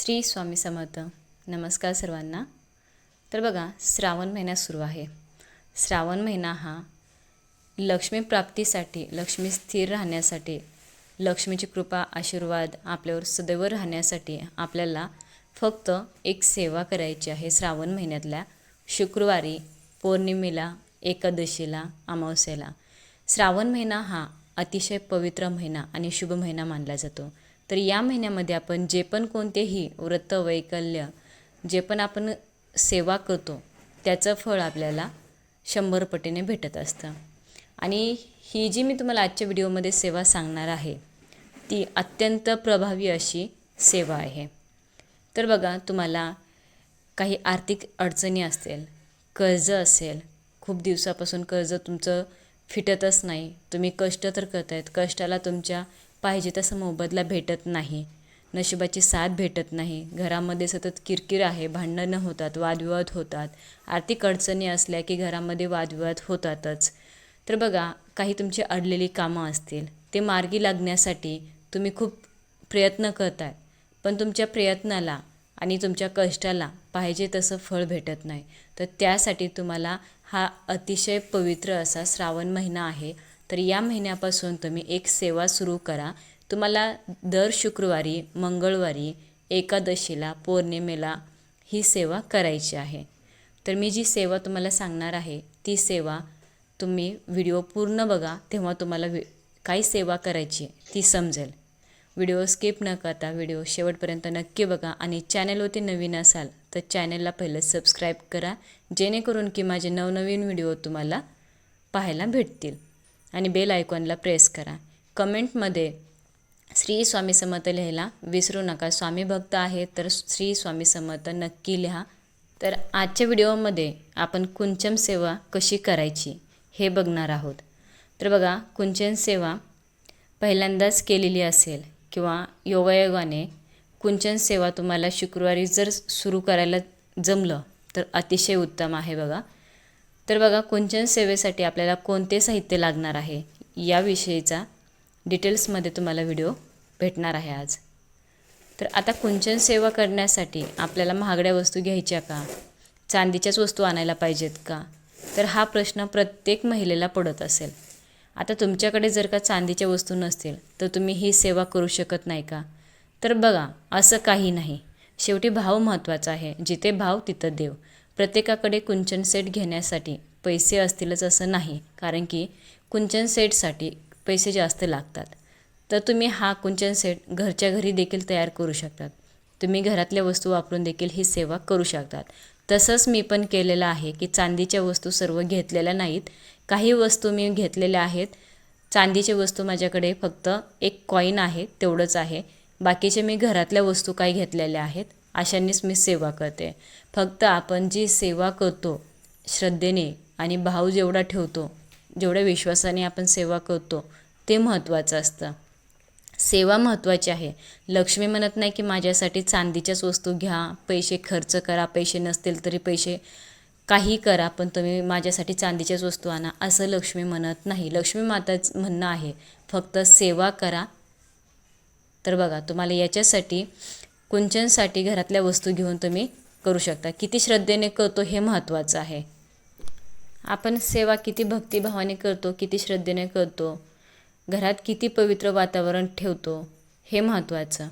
श्री स्वामी समर्थ. नमस्कार सर्वांना. तर बघा श्रावण महिना सुरू आहे. श्रावण महिना हा लक्ष्मी प्राप्तीसाठी लक्ष्मी स्थिर राहण्यासाठी लक्ष्मीची कृपा आशीर्वाद आपल्यावर सदैव राहण्यासाठी आपल्याला फक्त एक सेवा करायची आहे श्रावण महिन्यातल्या शुक्रवारी पौर्णिमेला एकादशीला अमावस्येला. श्रावण महिना हा अतिशय पवित्र महिना आणि शुभ महिना मानला जातो. तर या महिन्यामध्ये आपण जे पण कोणतेही व्रत वैकल्य जे पण आपण सेवा करतो त्याचं फळ आपल्याला शंभर पटीने भेटत असतं. आणि ही जी मी तुम्हाला आजच्या व्हिडिओमध्ये सेवा सांगणार आहे ती अत्यंत प्रभावी अशी सेवा आहे. तर बघा तुम्हाला काही आर्थिक अडचणी असतील कर्ज असेल खूप दिवसापासून कर्ज तुमचं फिटतच नाही तुम्ही कष्ट तर करतायत कष्टाला तुमच्या पाहिजे तसं मोबदला भेटत नाही. नशिबाची साथ भेटत नाही. घरामध्ये सतत किरकिर आहे भांडणं होतात वादविवाद होतात. आर्थिक अडचणी असल्या की घरामध्ये वादविवाद होतातच. तर बघा काही तुमची अडलेली कामं असतील ते मार्गी लागण्यासाठी तुम्ही खूप प्रयत्न करताय. पण तुमच्या प्रयत्नाला आणि तुमच्या कष्टाला पाहिजे तसं फळ भेटत नाही. तर त्यासाठी तुम्हाला हा अतिशय पवित्र असा श्रावण महिना आहे. तर या महिन्यापासून तुम्ही एक सेवा सुरू करा. तुम्हाला दर शुक्रवारी मंगळवारी एकादशीला पौर्णिमेला ही सेवा करायची आहे. तर मी जी सेवा तुम्हाला सांगणार आहे ती सेवा तुम्ही व्हिडिओ पूर्ण बघा तेव्हा तुम्हाला वि काय सेवा करायची ती समजेल. व्हिडिओ स्किप न करता व्हिडिओ शेवटपर्यंत नक्की बघा आणि चॅनलवरती नवीन असाल तर चॅनलला पहिलं सबस्क्राईब करा जेणेकरून की माझे नवनवीन व्हिडिओ तुम्हाला पाहायला भेटतील. आणि बेल आयकॉनला प्रेस करा. कमेंटमध्ये श्री स्वामी समर्थ लिहायला विसरू नका. स्वामी भक्त आहे तर श्री स्वामी समर्थ नक्की लिहा. तर आजच्या व्हिडिओमध्ये आपण कुंचम सेवा कशी करायची हे बघणार आहोत. तर बघा कुंचन सेवा पहिल्यांदाच केलेली असेल किंवा योगायोगाने कुंचन सेवा तुम्हाला शुक्रवारी जर सुरू करायला जमलं तर अतिशय उत्तम आहे बघा. तर बघा कुंचन सेवेसाठी आपल्याला कोणते साहित्य लागणार आहे? याविषयीचा डिटेल्समध्ये तुम्हाला व्हिडिओ भेटणार आहे आज. तर आता कुंचन सेवा करण्यासाठी आपल्याला महागड्या वस्तू घ्यायच्या का? चांदीच्याच वस्तू आणायला पाहिजेत का? तर हा प्रश्न प्रत्येक महिलेला पडत असेल. आता तुमच्याकडे जर का चांदीच्या वस्तू नसतील तर तुम्ही ही सेवा करू शकत नाही का? तर बघा असं काही नाही. शेवटी भाव महत्त्वाचा आहे. जिथे भाव तिथं देव. प्रत्येकाकडे कुंचन सेट घेण्यासाठी पैसे असतीलच असं नाही कारण की कुंचन सेटसाठी पैसे जास्त लागतात. तर तुम्ही हा कुंचन सेट घरच्या घरी देखील तयार करू शकतात. तुम्ही घरातल्या वस्तू वापरून देखील ही सेवा करू शकतात. तसंच मी पण केलेलं आहे की चांदीच्या वस्तू सर्व घेतलेल्या नाहीत. काही वस्तू मी घेतलेल्या आहेत. चांदीच्या वस्तू माझ्याकडे फक्त एक कॉईन आहे तेवढंच आहे. बाकीचे मी घरातल्या वस्तू काही घेतलेल्या आहेत. अशांनीच मी सेवा करते. फक्त आपण जी सेवा करतो श्रद्धेने आणि भाव जेवढा ठेवतो जेवढ्या विश्वासाने आपण सेवा करतो ते महत्त्वाचं असतं. सेवा महत्त्वाची आहे. लक्ष्मी म्हणत नाही की माझ्यासाठी चांदीच्याच वस्तू घ्या पैसे खर्च करा पैसे नसतील तरी पैसे काही करा पण तुम्ही माझ्यासाठी चांदीच्याच वस्तू आणा असं लक्ष्मी म्हणत नाही. लक्ष्मी माताचं म्हणणं आहे फक्त सेवा करा. तर बघा तुम्हाला याच्यासाठी कुंचनसाठी घरातल्या वस्तू घेऊन तुम्ही करू शकता. किती श्रद्धेने करतो हे महत्त्वाचं आहे. आपण सेवा किती भक्तिभावाने करतो किती श्रद्धेने करतो घरात किती पवित्र वातावरण ठेवतो हे महत्त्वाचं.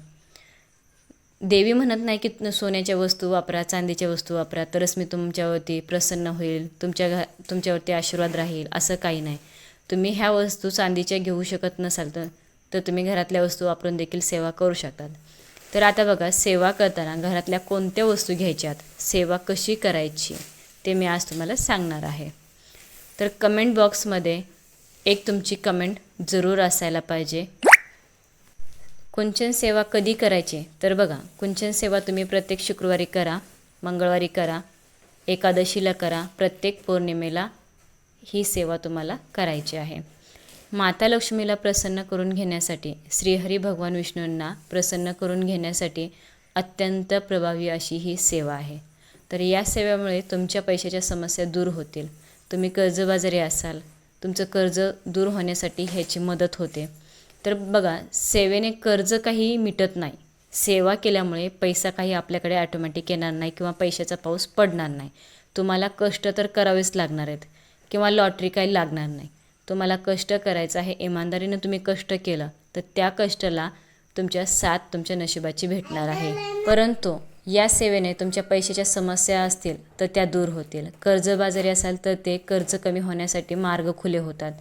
देवी म्हणत नाही की सोन्याच्या वस्तू वापरा चांदीच्या वस्तू वापरा तरच मी तुमच्यावरती प्रसन्न होईल तुमच्या घ तुमच्यावरती आशीर्वाद राहील असं काही नाही. तुम्ही ह्या वस्तू चांदीच्या घेऊ शकत नसाल तर तर तुम्ही घरातल्या वस्तू वापरून देखील सेवा करू शकतात. तर आता बघा सेवा करताना घरातल्या कोणत्या वस्तू घ्यायच्यात? सेवा कशी करायची? ते मी आज तुम्हाला सांगणार आहे. तर कमेंट बॉक्समध्ये एक तुमची कमेंट जरूर असायला पाहिजे. कुंचन सेवा कधी करायची? तर बघा कुंचन सेवा तुम्ही प्रत्येक शुक्रवारी करा मंगळवारी करा एकादशीला करा प्रत्येक पौर्णिमेला ही सेवा तुम्हाला करायची आहे. माता लक्ष्मीला प्रसन्न करून घेण्यासाठी श्रीहरी भगवान विष्णूंना प्रसन्न करून घेण्यासाठी अत्यंत प्रभावी अशी ही सेवा आहे. तर या सेवेमुळे तुमच्या पैशाच्या समस्या दूर होतील. तुम्ही कर्जबाजारी असाल. तुमचं कर्ज दूर होण्यासाठी ह्याची मदत होते. तर बघा सेवेने कर्ज काही मिटत नाही. सेवा केल्यामुळे पैसा काही आपल्याकडे ॲटोमॅटिक येणार नाही किंवा पैशाचा पाऊस पडणार नाही. तुम्हाला कष्ट तर करावेच लागणार आहेत किंवा लॉटरी काही लागणार नाही. तुम्हाला कष्ट करायचा आहे इमानदारीनं तुम्ही कष्ट केलं तर त्या कष्टाला तुमच्या साथ तुमच्या नशिबाची भेटणार आहे. परंतु या सेवेने तुमच्या पैशाच्या समस्या असतील तर त्या दूर होतील. कर्जबाजारी असाल तर ते कर्ज कमी होण्यासाठी मार्ग खुले होतात.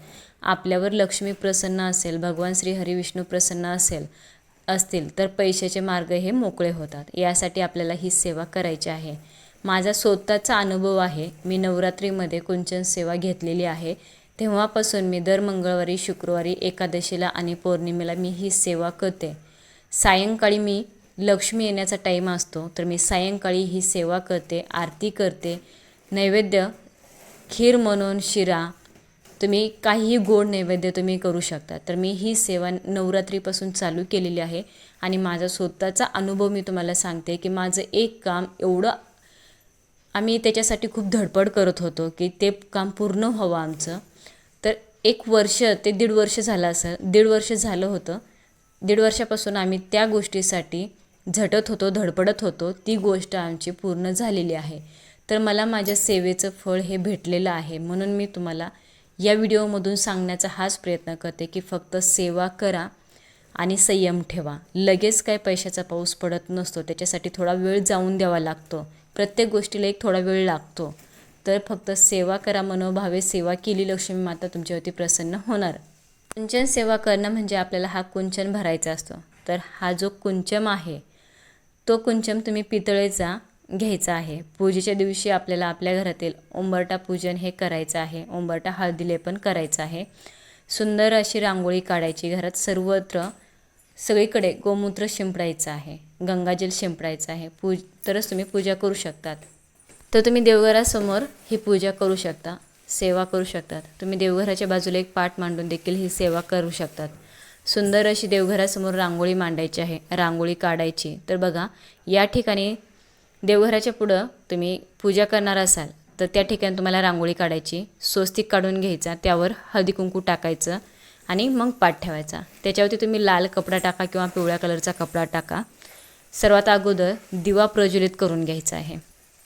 आपल्यावर लक्ष्मी प्रसन्न असेल भगवान श्री हरिविष्णू प्रसन्न असेल असतील तर पैशाचे मार्ग हे मोकळे होतात. यासाठी आपल्याला ही सेवा करायची आहे. माझा स्वतःचा अनुभव आहे मी नवरात्रीमध्ये कुंचन सेवा घेतलेली आहे. तेव्हापासून मी दर मंगळवारी शुक्रवारी एकादशीला आणि पौर्णिमेला मी ही सेवा करते. सायंकाळी मी लक्ष्मी येण्याचा टाईम असतो तर मी सायंकाळी ही सेवा करते आरती करते. नैवेद्य खीर म्हणून शिरा तुम्ही काहीही गोड नैवेद्य तुम्ही करू शकता. तर मी ही सेवा नवरात्रीपासून चालू केलेली आहे आणि माझा स्वतःचा अनुभव मी तुम्हाला सांगते की माझं एक काम एवढं आम्ही त्याच्यासाठी खूप धडपड करत होतो की ते काम पूर्ण व्हावं आमचं. तर एक वर्ष ते दीड वर्ष झालं असं. दीड वर्ष झालं होतं. दीड वर्षापासून आम्ही त्या गोष्टीसाठी झटत होतो धडपडत होतो. ती गोष्ट आमची पूर्ण झालेली आहे. तर मला माझ्या सेवेचं फळ हे भेटलेलं आहे. म्हणून मी तुम्हाला या व्हिडिओमधून सांगण्याचा हाच प्रयत्न करते की फक्त सेवा करा आणि संयम ठेवा. लगेच काय पैशाचा पाऊस पडत नसतो. त्याच्यासाठी थोडा वेळ जाऊन द्यावा लागतो. प्रत्येक गोष्टीला एक थोडा वेळ लागतो. तर फक्त सेवा करा मनोभावे सेवा केली लक्ष्मी माता तुमच्यावरती प्रसन्न होणार. कुंचन सेवा करणं म्हणजे आपल्याला हा कुंचन भरायचा असतो. तर हा जो कुंचम आहे तो कुंचम तुम्ही पितळेचा घ्यायचा आहे. पूजेच्या दिवशी आपल्याला आपल्या घरातील उंबरटा पूजन हे करायचं आहे. उंबरटा हळदीले पण करायचं आहे. सुंदर अशी रांगोळी काढायची. घरात सर्वत्र सगळीकडे गोमूत्र शिंपडायचं आहे. गंगाजल शिंपडायचं आहे. पूज तरच तुम्ही पूजा करू शकतात. तर तुम्ही देवघरासमोर ही पूजा करू शकता सेवा करू शकतात. तुम्ही देवघराच्या बाजूला एक पाठ मांडून देखील ही सेवा करू शकतात. सुंदर अशी देवघरासमोर रांगोळी मांडायची आहे रांगोळी काढायची. तर बघा या ठिकाणी देवघराच्या पुढं तुम्ही पूजा करणार असाल तर त्या ठिकाणी तुम्हाला रांगोळी काढायची स्वस्तिक काढून घ्यायचा त्यावर हळदी कुंकू टाकायचं आणि मग पाठ ठेवायचा. त्याच्यावरती तुम्ही लाल कपडा टाका किंवा पिवळ्या कलरचा कपडा टाका. सर्वात अगोदर दिवा प्रज्वलित करून घ्यायचा आहे.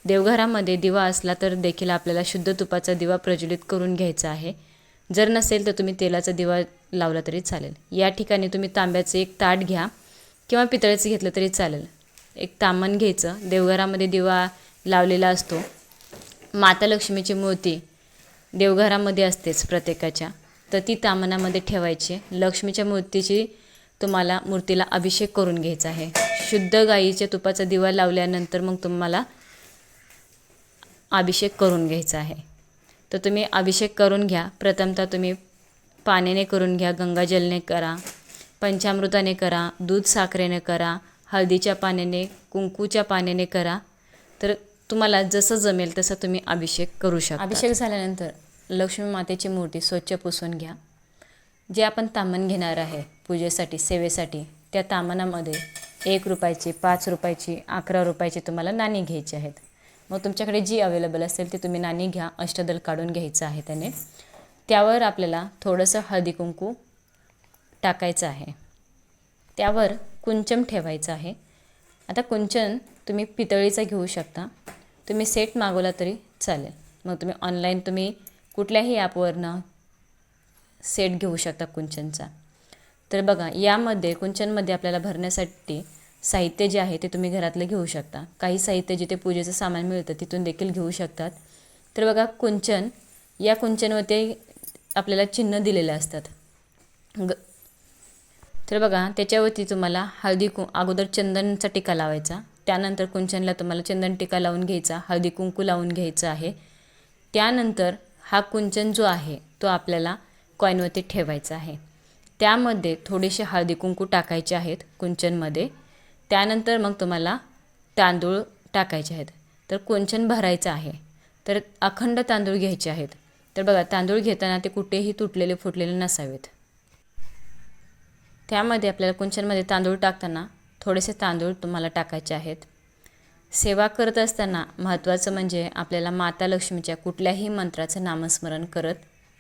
देवघरामध्ये दिवा असला तर देखील आपल्याला शुद्ध तुपाचा दिवा प्रज्वलित करून घ्यायचा आहे. जर नसेल तर तुम्ही तेलाचा दिवा लावला तरी चालेल. या ठिकाणी तुम्ही तांब्याचं एक ताट घ्या किंवा पितळेचं घेतलं तरी चालेल. एक तामण घ्यायचं. देवघरामध्ये दिवा लावलेला असतो. माता लक्ष्मीची मूर्ती देवघरामध्ये असतेच प्रत्येकाच्या. तर ती तामणामध्ये ठेवायची. लक्ष्मीच्या मूर्तीची तुम्हाला मूर्तीला अभिषेक करून घ्यायचा आहे. शुद्ध गाईच्या तुपाचा दिवा लावल्यानंतर मग तुम्हाला अभिषेक करून घ्यायचा आहे. तर तुम्ही अभिषेक करून घ्या. प्रथमतः तुम्ही पाण्याने करून घ्या गंगाजलने करा पंचामृताने करा दूध साखरेने करा हळदीच्या पाण्याने कुंकूच्या पाण्याने करा. तर तुम्हाला जसं जमेल तसं तुम्ही अभिषेक करू शकता. अभिषेक झाल्यानंतर लक्ष्मी मातेची मूर्ती स्वच्छ पुसून घ्या. जे आपण तामण घेणार आहे पूजेसाठी सेवेसाठी त्या तामणामध्ये एक रुपयाची पाच रुपयाची अकरा रुपयाची तुम्हाला नाणी घ्यायची आहेत. मग तुमच्याकडे जी अवेलेबल असेल ती तुम्ही नाणी घ्या अष्टदल काढून घ्यायचं आहे त्याने. त्यावर आपल्याला थोडंसं हळदी कुंकू टाकायचं आहे. त्यावर कुंचम ठेवायचं आहे. आता कुंचन तुम्ही पितळीचा घेऊ शकता. तुम्ही सेट मागवला तरी चालेल. मग तुम्ही ऑनलाईन तुम्ही कुठल्याही ॲपवरनं सेट घेऊ शकता कुंचनचा. तर बघा यामध्ये कुंचनमध्ये आपल्याला भरण्यासाठी साहित्य जे आहे ते तुम्ही घरातलं घेऊ शकता. काही साहित्य जिथे पूजेचं सामान मिळतं तिथून देखील घेऊ शकतात. तर बघा कुंचन या कुंचनवरती आपल्याला चिन्ह दिलेले असतात. ग तर बघा त्याच्यावरती तुम्हाला हळदी कु अगोदर चंदनचा टिका लावायचा. त्यानंतर कुंचनला तुम्हाला चंदन टिका लावून घ्यायचा हळदी कुंकू लावून घ्यायचं आहे. त्यानंतर हा कुंचन जो आहे तो आपल्याला कॉईनवरती ठेवायचा आहे. त्यामध्ये थोडेसे हळदी कुंकू टाकायचे आहेत कुंचनमध्ये. त्यानंतर मग तुम्हाला तांदूळ टाकायचे आहेत. तर कुंचन भरायचं आहे. तर अखंड तांदूळ घ्यायचे आहेत. तर बघा तांदूळ घेताना ते कुठेही तुटलेले फुटलेले नसावेत. त्यामध्ये आपल्याला कुंचनमध्ये तांदूळ टाकताना थोडेसे तांदूळ तुम्हाला टाकायचे आहेत. सेवा करत असताना महत्त्वाचं म्हणजे आपल्याला माता लक्ष्मीच्या कुठल्याही मंत्राचं नामस्मरण करत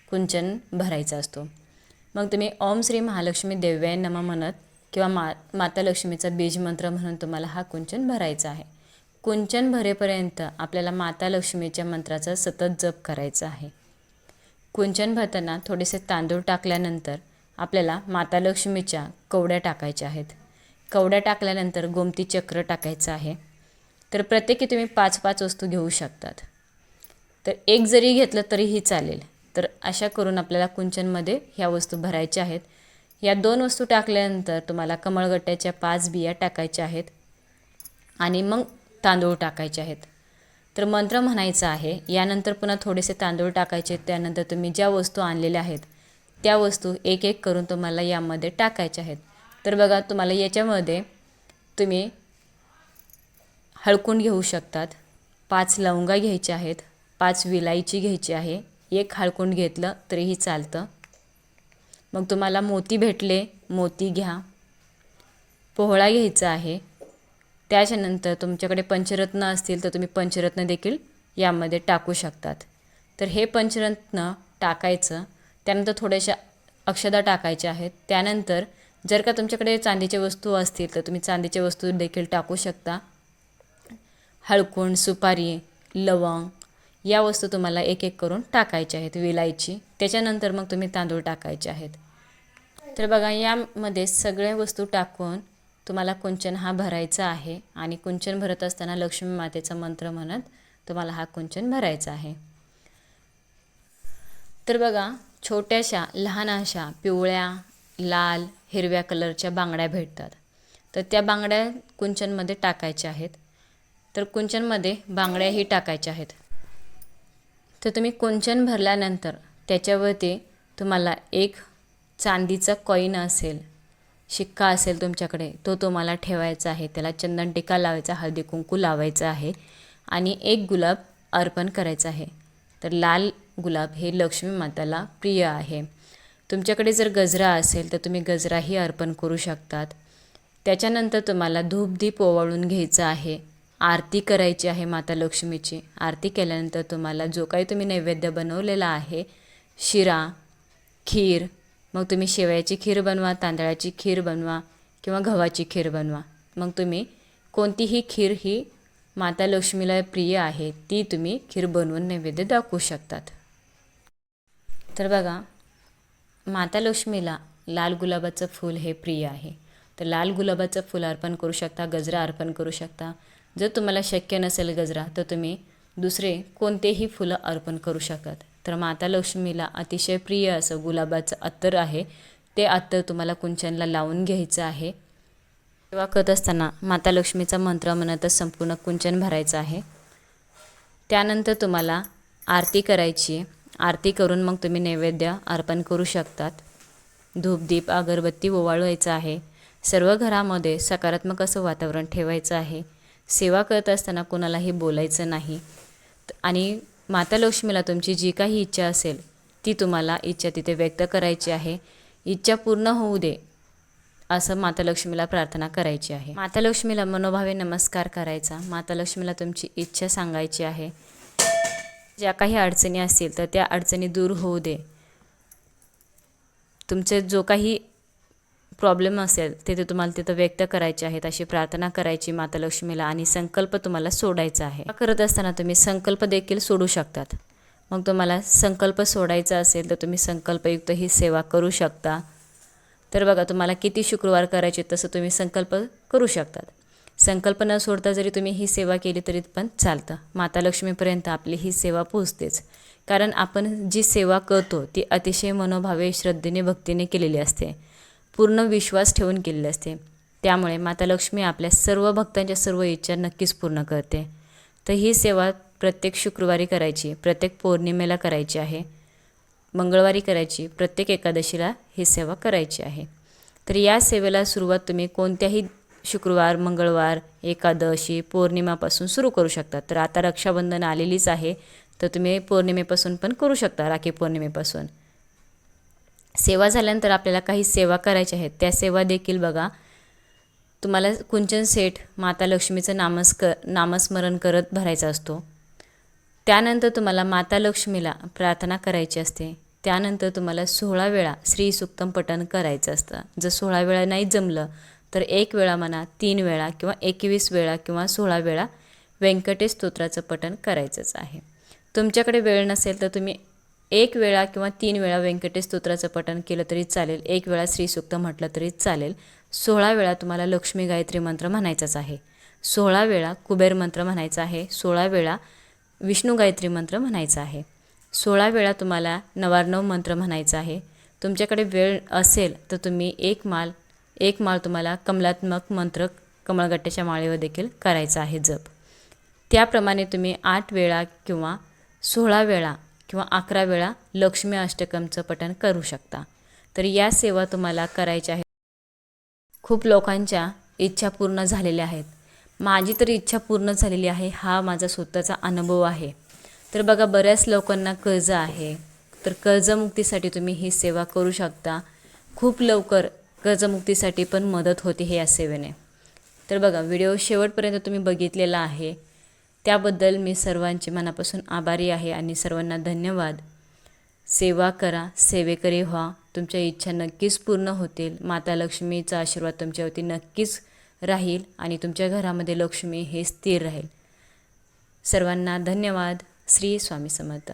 कुंचन भरायचा असतो. मग तुम्ही ओम श्री महालक्ष्मी देव्याय नम म्हणत किंवा मा माता लक्ष्मीचा बीजमंत्र म्हणून तुम्हाला हा कुंचन भरायचा आहे. कुंचन भरेपर्यंत आपल्याला माता लक्ष्मीच्या मंत्राचा सतत जप करायचा आहे. कुंचन भरताना थोडेसे तांदूळ टाकल्यानंतर आपल्याला माता लक्ष्मीच्या कवड्या टाकायच्या आहेत. कवड्या टाकल्यानंतर गोमती चक्र टाकायचं आहे. तर प्रत्येकी तुम्ही पाच पाच वस्तू घेऊ शकतात. तर एक जरी घेतलं तरीही चालेल. तर अशा करून आपल्याला कुंचनमध्ये ह्या वस्तू भरायच्या आहेत. या दोन वस्तू टाकल्यानंतर तुम्हाला कमळगट्ट्याच्या पाच बिया टाकायच्या आहेत आणि मग तांदूळ टाकायचे आहेत. तर मंत्र म्हणायचा आहे यानंतर पुन्हा थोडेसे तांदूळ टाकायचे त्यानंतर तुम्ही ज्या वस्तू आणलेल्या आहेत त्या वस्तू एक एक करून तुम्हाला यामध्ये टाकायच्या आहेत. तर बघा तुम्हाला याच्यामध्ये तुम्ही हळकून घेऊ शकतात पाच लवंगा घ्यायच्या आहेत पाच विलायची घ्यायची आहे एक हळकून घेतलं तरीही चालतं. मग तुम्हाला मोती भेटले मोती घ्या. पोहळा घ्यायचा आहे. त्याच्यानंतर तुमच्याकडे पंचरत्न असतील तर तुम्ही पंचरत्न देखील यामध्ये टाकू शकतात. तर हे पंचरत्न टाकायचं. त्यानंतर थोड्याशा अक्षदा टाकायच्या आहेत. त्यानंतर जर का तुमच्याकडे चांदीच्या वस्तू असतील तर तुम्ही चांदीच्या वस्तू देखील टाकू शकता. हळकुण सुपारी लवंग या वस्तू तुम्हाला एक एक करून टाकायच्या आहेत विलायची. त्याच्यानंतर मग तुम्ही तांदूळ टाकायचे आहेत. तर बघा यामध्ये सगळ्या वस्तू टाकून तुम्हाला कुंचन हा भरायचा आहे आणि कुंचन भरत असताना लक्ष्मी मातेचा मंत्र म्हणत तुम्हाला हा कुंचन भरायचा आहे. तर बघा छोट्याशा लहान अशा पिवळ्या लाल हिरव्या कलरच्या बांगड्या भेटतात. तर त्या बांगड्या कुंचनमध्ये टाकायच्या आहेत. तर कुंचनमध्ये बांगड्याही टाकायच्या आहेत. तर तुम्ही कुंचन भरल्यानंतर त्याच्यावरती तुम्हाला एक चांदीचा कॉईन असेल शिक्का असेल तुमच्याकडे तो तुम्हाला ठेवायचा आहे. त्याला चंदन टिका लावायचा हळदी कुंकू लावायचं आहे आणि एक गुलाब अर्पण करायचा आहे. तर लाल गुलाब हे लक्ष्मी माताला प्रिय आहे. तुमच्याकडे जर गजरा असेल तर तुम्ही गजराही अर्पण करू शकतात. त्याच्यानंतर तुम्हाला धूपदीप ओवाळून घ्यायचं आहे. आरती करायची आहे माता लक्ष्मीची. आरती केल्यानंतर तुम्हाला जो काही तुम्ही नैवेद्य बनवलेला आहे शिरा खीर. मग तुम्ही शेवयाची खीर बनवा तांदळाची खीर बनवा किंवा गव्हाची खीर बनवा. मग तुम्ही कोणतीही खीर ही माता लक्ष्मीला प्रिय आहे ती तुम्ही खीर बनवून नैवेद्य दाखवू शकतात. तर बघा माता लक्ष्मीला लाल गुलाबाचं फूल हे प्रिय आहे. तर लाल गुलाबाचं फूल अर्पण करू शकता गजरा अर्पण करू शकता. जर तुम्हाला शक्य नसेल गजरा तर तुम्ही दुसरे कोणतेही फुलं अर्पण करू शकतात तर माता लक्ष्मीला अतिशय प्रिय असं गुलाबाचं अत्तर आहे. ते अत्तर तुम्हाला कुंचनला लावून घ्यायचं आहे. सेवा करत असताना माता लक्ष्मीचा मंत्र म्हणतच संपूर्ण कुंचन भरायचं आहे. त्यानंतर तुम्हाला आरती करायची आरती करून मग तुम्ही नैवेद्य अर्पण करू शकतात. धूपदीप अगरबत्ती ओवाळवायचं आहे. सर्व घरामध्ये सकारात्मक असं वातावरण ठेवायचं आहे. सेवा करत असताना कोणालाही बोलायचं नाही. आणि माता लक्ष्मीला तुमची जी काही इच्छा असेल ती तुम्हाला इच्छा तिथे व्यक्त करायची आहे. इच्छा पूर्ण होऊ दे असं माता लक्ष्मीला प्रार्थना करायची आहे. माता लक्ष्मीला मनोभावे नमस्कार करायचा. माता लक्ष्मीला तुमची इच्छा सांगायची आहे. ज्या काही अडचणी असतील तर त्या अडचणी दूर होऊ दे. तुमचे जो काही प्रॉब्लेम असेल ते ते तुम्हाला तिथं व्यक्त करायचे आहेत अशी प्रार्थना करायची माता लक्ष्मीला आणि संकल्प तुम्हाला सोडायचा आहे. करत असताना तुम्ही संकल्प देखील सोडू शकतात. मग तुम्हाला संकल्प सोडायचा असेल तर तुम्ही संकल्पयुक्त ही सेवा करू शकता. तर बघा तुम्हाला किती शुक्रवार करायचे तसं तुम्ही संकल्प करू शकतात. संकल्प न सोडता जरी तुम्ही ही सेवा केली तरी पण चालतं. माता लक्ष्मीपर्यंत आपली ही सेवा पोहोचतेच. कारण आपण जी सेवा करतो ती अतिशय मनोभावे श्रद्धेने भक्तीने केलेली असते. पूर्ण विश्वास ठेवून केलेली असते. त्यामुळे माता लक्ष्मी आपल्या सर्व भक्तांच्या सर्व इच्छा नक्कीच पूर्ण करते. तर ही सेवा प्रत्येक शुक्रवारी करायची प्रत्येक पौर्णिमेला करायची आहे. मंगळवारी करायची प्रत्येक एकादशीला ही सेवा करायची आहे. तर या सेवेला सुरुवात तुम्ही कोणत्याही शुक्रवार मंगळवार एकादशी पौर्णिमापासून सुरू करू शकता. तर आता रक्षाबंधन आलेलीच आहे तर तुम्ही पौर्णिमेपासून पण करू शकता राखी पौर्णिमेपासून. सेवा झाल्यानंतर आपल्याला काही सेवा करायच्या आहेत. त्या सेवा देखील बघा. तुम्हाला कुंचन सेठ माता लक्ष्मीचं नामस्क नामस्मरण करत भरायचा असतो. त्यानंतर तुम्हाला माता लक्ष्मीला प्रार्थना करायची असते. त्यानंतर तुम्हाला सोळा वेळा श्री सुक्तम पठण करायचं असतं. जर सोळा वेळा नाही जमलं तर एक वेळा म्हणा तीन वेळा किंवा एकवीस वेळा किंवा सोळा वेळा व्यंकटेश स्तोत्राचं पठण करायचंच आहे. तुमच्याकडे वेळ नसेल तर तुम्ही एक वेळा किंवा तीन वेळा व्यंकटेश स्तोत्राचं पठण केलं तरी चालेल. एक वेळा श्रीसुक्त म्हटलं तरी चालेल. सोळा वेळा तुम्हाला लक्ष्मी गायत्री मंत्र म्हणायचाच आहे. सोळा वेळा कुबेर मंत्र म्हणायचा आहे. सोळा वेळा विष्णू गायत्री मंत्र म्हणायचा आहे. सोळा वेळा तुम्हाला नवार्णव मंत्र म्हणायचा आहे. तुमच्याकडे वेळ असेल तर तुम्ही एक माल एक माळ तुम्हाला कमलात्मक मंत्र कमळगट्ट्याच्या माळेवर देखील करायचा आहे जप. त्याप्रमाणे तुम्ही आठ वेळा किंवा सोळा वेळा किंवा अकरा वेळा लक्ष्मी अष्टकमचं पठण करू शकता. तर या सेवा तुम्हाला करायच्या आहेत. खूप लोकांच्या इच्छा पूर्ण झालेल्या आहेत. माझी तर इच्छा पूर्ण झालेली आहे हा माझा स्वतःचा अनुभव आहे. तर बघा बऱ्याच लोकांना कर्ज आहे. तर कर्जमुक्तीसाठी तुम्ही ही सेवा करू शकता. खूप लवकर कर्जमुक्तीसाठी पण मदत होते हे या सेवेने. तर बघा व्हिडिओ शेवटपर्यंत तुम्ही बघितलेला आहे. त्याबद्दल मी सर्वांचे मनापासून आभारी आहे आणि सर्वांना धन्यवाद. सेवा करा सेवेकरी व्हा. तुमच्या इच्छा नक्कीच पूर्ण होतील. माता लक्ष्मीचा आशीर्वाद तुमच्यावरती नक्कीच राहील आणि तुमच्या घरामध्ये लक्ष्मी हे स्थिर राहील. सर्वांना धन्यवाद. श्री स्वामी समर्थ.